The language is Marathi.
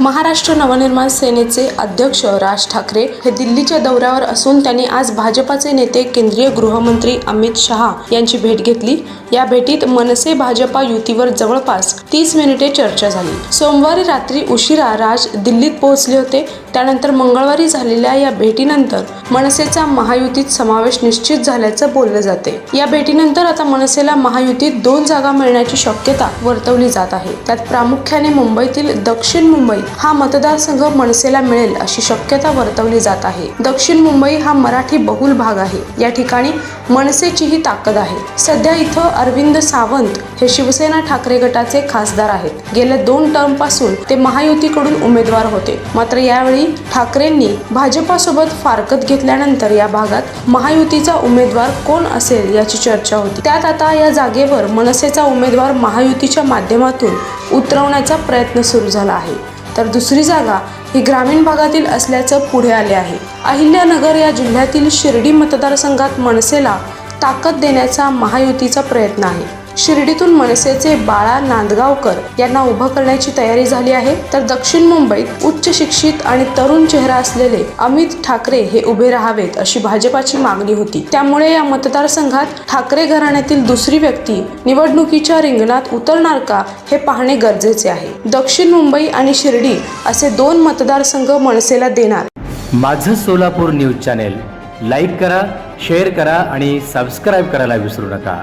महाराष्ट्र नवनिर्माण सेनेचे अध्यक्ष राज ठाकरे हे दिल्लीच्या दौऱ्यावर असून त्यांनी आज भाजपाचे नेते केंद्रीय गृहमंत्री अमित शहा यांची भेट घेतली. या भेटीत मनसे भाजपा युतीवर जवळपास तीस मिनिटे चर्चा झाली. सोमवारी रात्री उशिरा राज दिल्लीत पोहोचले होते. त्यानंतर मंगळवारी झालेल्या या भेटीनंतर मनसेचा महायुतीत समावेश निश्चित झाल्याचं बोललं जाते. या भेटीनंतर आता मनसेला महायुतीत दोन जागा मिळण्याची शक्यता वर्तवली जात आहे. त्यात प्रामुख्याने मुंबईतील दक्षिण मुंबई हा मतदारसंघ मनसेला मिळेल अशी शक्यता वर्तवली जात आहे. दक्षिण मुंबई हा मराठी बहुल भाग आहे. या ठिकाणी मनसेचीही ताकद आहे. सध्या इथं अरविंद सावंत हे शिवसेना ठाकरे गटाचे खासदार आहेत. गेल्या दोन टर्मपासून ते महायुतीकडून उमेदवार होते. मात्र यावेळी ठाकरेंनी भाजपासोबत फारकत घेतल्यानंतर या भागात महायुतीचा उमेदवार कोण असेल याची चर्चा होती. त्यात आता या जागेवर मनसेचा उमेदवार महायुतीच्या माध्यमातून उतरवण्याचा प्रयत्न सुरू झाला आहे. तर दुसरी जागा ही ग्रामीण भागातील असल्याचं पुढे आले आहे. अहिल्यानगर या जिल्ह्यातील शिर्डी मतदारसंघात मनसेला ताकद देण्याचा महायुतीचा प्रयत्न आहे. शिर्डीतून मनसेचे बाळा नांदगावकर यांना उभं करण्याची तयारी झाली आहे. तर दक्षिण मुंबईत उच्च शिक्षित आणि तरुण चेहरा असलेले अमित ठाकरे हे उभे राहावेत अशी भाजपाची मागणी होती. त्यामुळे या मतदारसंघात ठाकरे घराण्यातील दुसरी व्यक्ती निवडणुकीच्या रिंगणात उतरणार का हे पाहणे गरजेचे आहे. दक्षिण मुंबई आणि शिर्डी असे दोन मतदारसंघ मनसेला देणार. माझं सोलापूर न्यूज चॅनेल लाईक करा शेअर करा आणि सबस्क्राईब करायला विसरू नका.